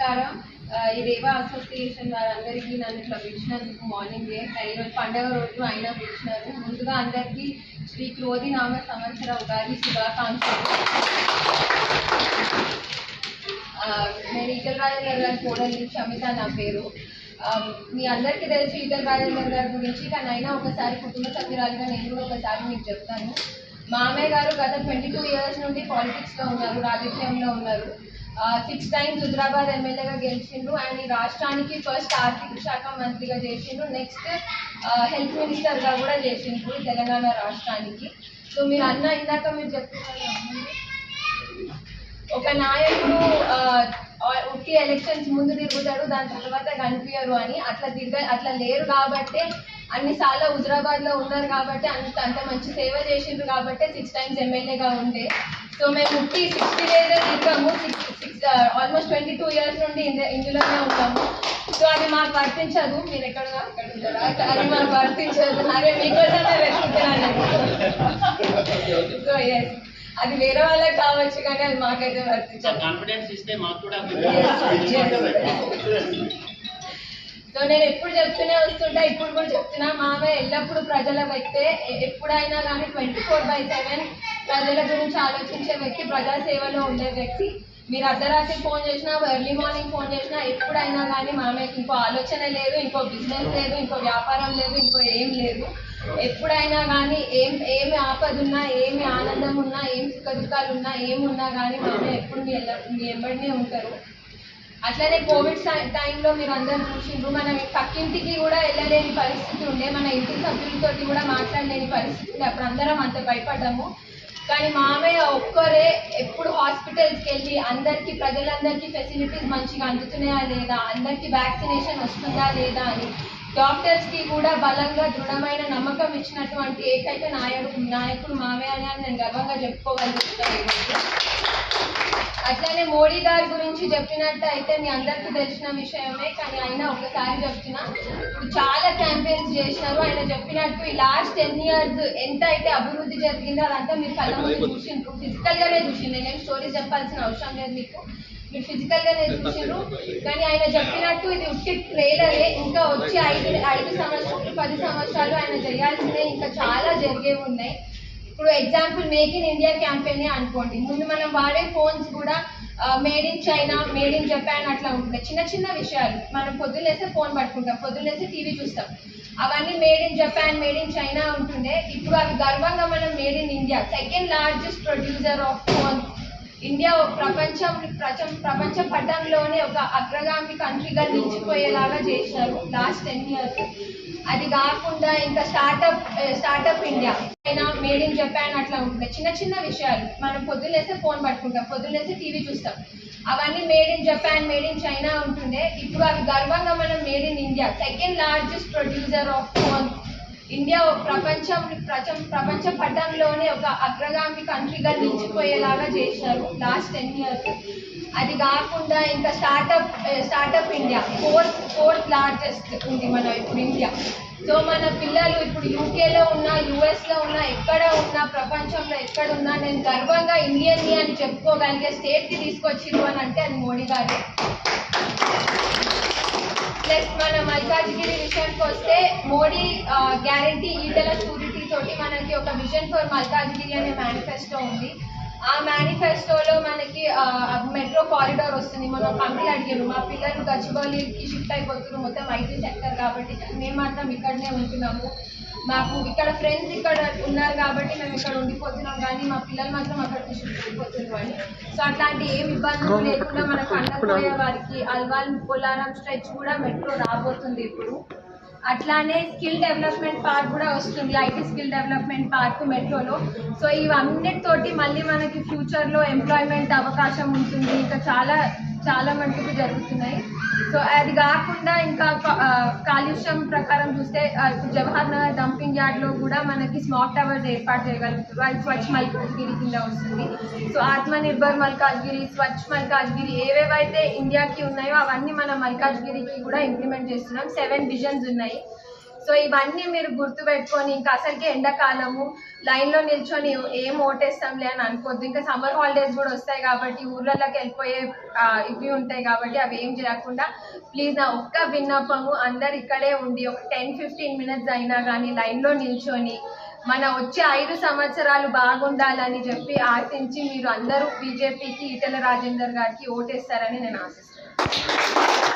నమస్కారం. ఈ రేవా అసోసియేషన్ వారందరికీ నన్ను ఇట్లా పిలిచినందుకు మార్నింగ్ ఈరోజు పండగ రోజు అయినా పిలిచినారు. ముందుగా అందరికీ శ్రీ క్రోధి నామ సంవత్సర ఉగాది శుభాకాంక్షలు. నేను ఈటల్ రాజేందర్ గారి కోడలి క్షమిత నా పేరు. మీ అందరికీ తెలుసు ఈటల్ రాజేందర్ గారి గురించి. కానీ అయినా ఒకసారి కుటుంబ సభ్యురాలుగా నేను కూడా ఒకసారి మీకు చెప్తాను. మామయ్య గారు గత ట్వంటీ టూ ఇయర్స్ నుండి పాలిటిక్స్లో ఉన్నారు రాజకీయంలో ఉన్నారు. సిక్స్ టైమ్స్ హుజరాబాద్ ఎమ్మెల్యేగా గెలిచిండ్రు. అండ్ ఈ రాష్ట్రానికి ఫస్ట్ ఆర్థిక శాఖ మంత్రిగా చేసిండ్రు. నెక్స్ట్ హెల్త్ మినిస్టర్గా కూడా చేసిండ్రు తెలంగాణ రాష్ట్రానికి. సో మీరు అన్న ఇందాక మీరు చెప్తున్నారు ఒక నాయకుడు ఒకే ఉట్టి ఎలక్షన్స్ ముందు తిరుగుతాడు దాని తర్వాత కనిపించరు అని. అట్లా తిరగ అట్లా లేరు కాబట్టే అన్నిసార్లు హుజరాబాద్లో ఉన్నారు కాబట్టి అంత అంత మంచి సేవ చేసిండ్రు కాబట్టి సిక్స్ టైమ్స్ ఎమ్మెల్యేగా ఉండే. సో మేము ఉట్టి సిక్స్టీ డేస్ తిరిగాము. Six almost twenty two years నుండి ఇందు- ఇందులోనే ఉన్నాము సో అది మాకు వర్తించదు. మీరు ఎక్కడ అక్కడ ఉంటారా. అది మాకు వర్తించదు. అదే మీకోసమే వెతుకుతున్నాను సో ఎస్ అది వేరే వాళ్ళకి కావచ్చు కానీ అది మాకైతే వర్తించదు. కాన్ఫిడెన్స్ ఇస్తే మాకు కూడా సో నేను ఎప్పుడు చెప్తూనే వస్తుంటా. ఇప్పుడు కూడా చెప్తున్నా. మామయ్య ఎల్లప్పుడూ ప్రజల వ్యక్తే. ఎప్పుడైనా కానీ ట్వంటీ ఫోర్ బై సెవెన్ ప్రజల గురించి ఆలోచించే వ్యక్తి ప్రజా సేవలో ఉండే వ్యక్తి. మీరు అర్ధరాత్రి ఫోన్ చేసినా ఎర్లీ మార్నింగ్ ఫోన్ చేసినా ఎప్పుడైనా కానీ మామయ్యకి ఇంకో ఆలోచన లేదు ఇంకో బిజినెస్ లేదు ఇంకో వ్యాపారం లేదు ఇంకో ఏం లేదు. ఎప్పుడైనా కానీ ఏం ఏమి ఆపద ఉన్నా ఏమి ఆనందం ఉన్నా ఏం సుఖ దుఃఖాలు ఉన్నా ఏమున్నా కానీ మామయ్య ఎప్పుడు మీ మీ ఎంబడినే ఉంటారు. అట్లనే కోవిడ్ టైంలో మీరు అందరూ చూసిండ్రు మనం పక్కింటికి కూడా వెళ్ళలేని పరిస్థితి ఉండే మన ఇంటి సభ్యులతోటి కూడా మాట్లాడలేని పరిస్థితి ఉండే. అప్పుడు అందరం అంత భయపడ్డాము. కానీ మామయ్య ఒక్కరే ఎప్పుడు హాస్పిటల్స్కి వెళ్ళి అందరికీ ప్రజలందరికీ ఫెసిలిటీస్ మంచిగా అందుతున్నాయా లేదా? అందరికీ వ్యాక్సినేషన్ వస్తుందా లేదా అని డాక్టర్స్కి కూడా బలంగా దృఢమైన నమ్మకం ఇచ్చినటువంటి ఏకైక నాయకుడు నాయకుడు మామయ్య అని నేను గర్వంగా చెప్పుకోగలుగుతున్నాను. అట్లానే మోడీ గారి గురించి చెప్పినట్టు అయితే మీ అందరికీ తెలిసిన విషయమే కానీ ఆయన ఒకసారి చెప్తున్నా చాలా క్యాంపెయిన్స్ చేసినారు ఆయన చెప్పినట్టు ఈ లాస్ట్ టెన్ ఇయర్స్ ఎంత అయితే అభివృద్ధి జరిగిందో అదంతా మీరు కళ్ళ ముందు చూసిండ్రు. ఫిజికల్ గానే చూసిండ్రు. నేనేం స్టోరీస్ చెప్పాల్సిన అవసరం లేదు మీకు. మీరు ఫిజికల్ గానే చూసిండ్రు కానీ ఆయన చెప్పినట్టు ఇది ఉట్టి ట్రైలరే ఇంకా వచ్చి ఐదు ఐదు సంవత్సరాలు పది సంవత్సరాలు ఆయన చేయాల్సినవి ఇంకా చాలా జరిగేవి ఉన్నాయి. ఇప్పుడు example make in India campaign అనుకోండి. ముందు మనం వాడే ఫోన్స్ కూడా made in China made in Japan అట్లా ఉంటున్నాయి చిన్న చిన్న విషయాలు. మనం పొద్దులేస్తే ఫోన్ పట్టుకుంటాం. పొద్దులేస్తే టీవీ చూస్తాం. అవన్నీ made in Japan made in China ఉంటుండే. ఇప్పుడు అవి గర్వంగా మనం made in India second largest producer of phone India ప్రపంచం ప్రచం ప్రపంచ పటంలోనే ఒక అగ్రగామి కంట్రీగా నిలిచిపోయేలాగా చేశారు లాస్ట్ టెన్ ఇయర్స్. అది కాకుండా ఇంకా స్టార్టప్ స్టార్టప్ ఇండియా. అయినా మేడ్ ఇన్ జపాన్ అట్లా ఉంటున్నాయి చిన్న చిన్న విషయాలు. మనం పొద్దులేస్తే ఫోన్ పట్టుకుంటాం పొద్దులేస్తే టీవీ చూస్తాం. అవన్నీ made in Japan made in China ఉంటుండే. ఇప్పుడు అవి గర్వంగా మనం made in India. Second largest producer of phones India ప్రపంచం ప్రచం ప్రపంచ పటంలోనే ఒక అగ్రగామి కంట్రీగా నిలిచిపోయేలాగా చేశారు లాస్ట్ టెన్ ఇయర్స్. అది కాకుండా ఇంకా startup startup India fourth fourth largest ఉంది మన ఇప్పుడు ఇండియా. సో మన పిల్లలు ఇప్పుడు యూకేలో ఉన్నా యూఎస్లో ఉన్నా ఎక్కడ ఉన్నా ప్రపంచంలో ఎక్కడ ఉన్నా నేను గర్వంగా ఇండియన్ని అని చెప్పుకోగలిగే స్టేట్కి తీసుకొచ్చిరు అని అంటే అది మోడీ గారే. ప్లస్ రాజగిరి విషయానికి వస్తే మోడీ గ్యారంటీ ఈటల షూరిటీ తోటి మనకి ఒక విజన్ ఫర్ మల్కాజ్గిరి అనే మేనిఫెస్టో ఉంది. ఆ మేనిఫెస్టోలో మనకి మెట్రో కారిడార్ వస్తుంది. మనం కంపెనీలు అడిగారు మా పిల్లలు గచ్చిబౌలికి షిఫ్ట్ అయిపోతున్నారు. మొత్తం ఐటీ సెక్టర్ కాబట్టి మేము మాత్రం ఇక్కడనే ఉంటున్నాము. మాకు ఇక్కడ ఫ్రెండ్స్ ఇక్కడ ఉన్నారు కాబట్టి మేము ఇక్కడ ఉండిపోతున్నాం. కానీ మా పిల్లలు మాత్రం అక్కడికి షిఫ్ట్ అయిపోతున్నారు అని. సో అట్లాంటి ఏం ఇబ్బందులు లేకుండా మనకు అన్నపోయే వారికి అల్వాల్ పొలారం స్ట్రెచ్ కూడా మెట్రో రాబోతుంది ఇప్పుడు. అట్లానే స్కిల్ డెవలప్మెంట్ పార్క్ కూడా వస్తుంది. ఐటీ స్కిల్ డెవలప్మెంట్ పార్క్ మెట్రోలో. సో ఇవన్నిటితోటి మళ్ళీ మనకి ఫ్యూచర్లో ఎంప్లాయ్మెంట్ అవకాశం ఉంటుంది. ఇంకా చాలా చాలా మటుకు జరుగుతున్నాయి. సో అది కాకుండా ఇంకా కాలుష్యం ప్రకారం చూస్తే ఇప్పుడు జవహర్ నగర్ డంపింగ్ యార్డ్లో కూడా మనకి స్మార్ట్ టవర్స్ ఏర్పాటు చేయగలుగుతారు అది స్వచ్ఛ మల్కాజ్గిరి కింద వస్తుంది. సో ఆత్మనిర్భర్ మల్కాజ్గిరి స్వచ్ఛ మల్కాజ్గిరి ఏవేవైతే ఇండియాకి ఉన్నాయో అవన్నీ మనం మల్కాజ్గిరికి కూడా ఇంప్లిమెంట్ చేస్తున్నాం. సెవెన్ విజన్స్ ఉన్నాయి. సో ఇవన్నీ మీరు గుర్తుపెట్టుకొని ఇంకా అసలుకి ఎండాకాలము లైన్లో నిల్చొని ఏం ఓటేస్తాంలే అని అనుకోద్దు. ఇంకా సమ్మర్ హాలిడేస్ కూడా వస్తాయి కాబట్టి ఊర్లలోకి వెళ్ళిపోయే ఇవి ఉంటాయి కాబట్టి అవి ఏం చేయకుండా ప్లీజ్ నా ఒక్క విన్నపము అందరు ఇక్కడే ఉండి ఒక టెన్ ఫిఫ్టీన్ మినిట్స్ అయినా కానీ లైన్లో నిల్చొని మన వచ్చే ఐదు సంవత్సరాలు బాగుండాలని చెప్పి ఆశించి మీరు అందరూ బీజేపీకి ఈటెల రాజేందర్ గారికి ఓటేస్తారని నేను ఆశిస్తున్నాను.